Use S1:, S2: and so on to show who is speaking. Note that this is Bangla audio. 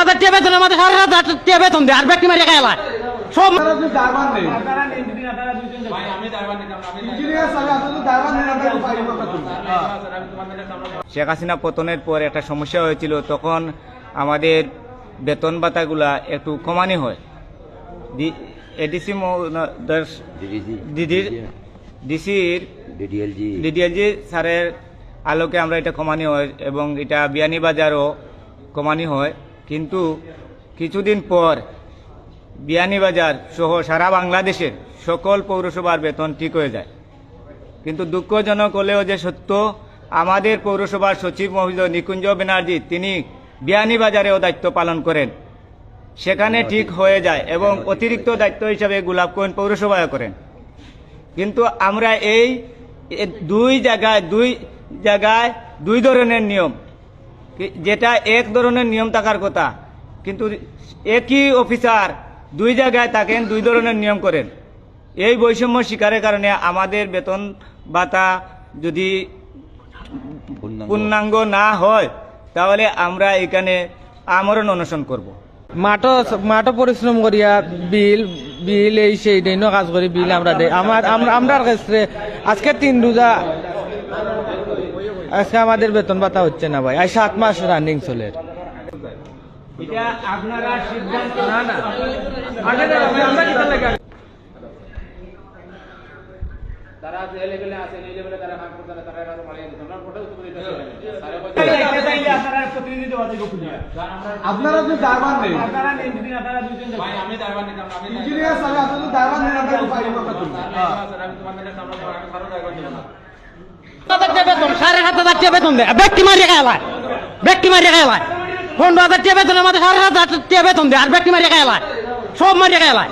S1: হাজার টাকা বেতন আমাদের সাড়ে সাত হাজার টাকা বেতন দেয় আর ব্যক্তি সব
S2: শেখ হাসিনা পতনের পর একটা সমস্যা হয়েছিল তখন আমাদের বেতন ভাতাগুলা একটু কমানি হয়। এডিসি দিদির ডিসির
S3: ডিডিএলজি।
S2: ডিডিএলজি স্যারের আলোকে আমরা এটা কমানি হয় এবং এটা বিয়ানীবাজারও কমানি হয়। কিন্তু কিছুদিন পর বিয়ানীবাজার সহ সারা বাংলাদেশের সকল পৌরসভার বেতন ঠিক হয়ে যায়। কিন্তু দুঃখজনক হলেও যে সত্য আমাদের পৌরসভার সচিব মহোদয় নিকুঞ্জ ব্যানার্জি তিনি বিয়ানীবাজারেও দায়িত্ব পালন করেন। সেখানে ঠিক হয়ে যায় এবং অতিরিক্ত দায়িত্ব হিসাবে গোলাপগঞ্জ পৌরসভায় করেন। কিন্তু আমরা এই দুই জায়গায় দুই জায়গায় দুই ধরনের নিয়ম। যেটা এক ধরনের নিয়ম থাকার কথা। কিন্তু একই অফিসার দুই জায়গায় থাকেন দুই ধরনের নিয়ম করেন। এই বৈষম্য শিকারের কারণে আমাদের বেতন ভাতা যদি পূর্ণাঙ্গ। না হয় তাহলে আমরা এখানে আমরণ অনশন করব।
S4: মাঠও মাঠও পরিশ্রম করিয়া বিল বিল এই সেই কাজ করি বিল আমরা দেই। আমার আমরা ক্ষেত্রে আজকে তিন রোজা আজকে আমাদের বেতন ভাতা হচ্ছে না ভাই। সাত মাস রানিং চলে।
S2: আপনারা সিদ্ধান্ত
S4: না না। আগে আমরা কিতা লাগে
S5: আপনারা যদি ড্রাইভার নেই। ইঞ্জিনিয়ার সাহেব আপনি তো ড্রাইভার নেই আপনাকে পাইব
S1: হাজার টাকা বেতন, সাড়ে সাত হাজার টাকা বেতন দেয় ব্যক্তি মারি খেলায় ব্যক্তি মারি খেলায় পনেরো হাজার টাকা বেতন আমাদের সাড়ে সাত হাজার টাকা বেতন দেয় আর ব্যক্তি মারি খেলায় সব মারি খেলায়